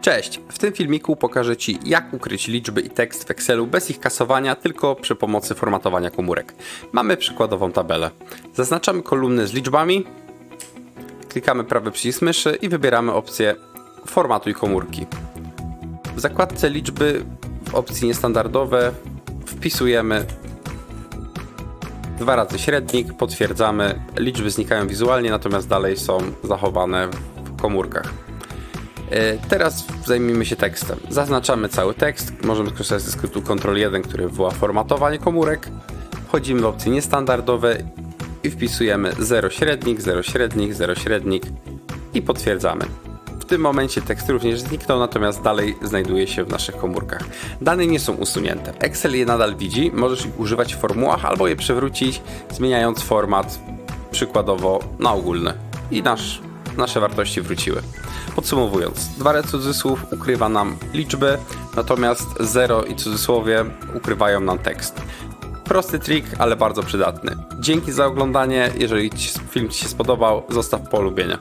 Cześć! W tym filmiku pokażę Ci, jak ukryć liczby i tekst w Excelu bez ich kasowania, tylko przy pomocy formatowania komórek. Mamy przykładową tabelę. Zaznaczamy kolumny z liczbami, klikamy prawy przycisk myszy i wybieramy opcję Formatuj komórki. W zakładce liczby w opcji niestandardowe wpisujemy dwa razy średnik, potwierdzamy, liczby znikają wizualnie, natomiast dalej są zachowane w komórkach. E, Teraz zajmijmy się tekstem. Zaznaczamy cały tekst. Możemy skorzystać ze skryptu Ctrl-1, który wywoła formatowanie komórek. Wchodzimy w opcje niestandardowe i wpisujemy 0 średnik, 0 średnik, 0 średnik i potwierdzamy. W tym momencie tekst również zniknął, natomiast dalej znajduje się w naszych komórkach. Dane nie są usunięte. Excel je nadal widzi, możesz ich używać w formułach albo je przewrócić, zmieniając format przykładowo na ogólny. I nasz, nasze wartości wróciły. Podsumowując, dwa razy cudzysłów ukrywa nam liczby, natomiast 0 i cudzysłowie ukrywają nam tekst. Prosty trik, ale bardzo przydatny. Dzięki za oglądanie. Jeżeli film Ci się spodobał, zostaw polubienie.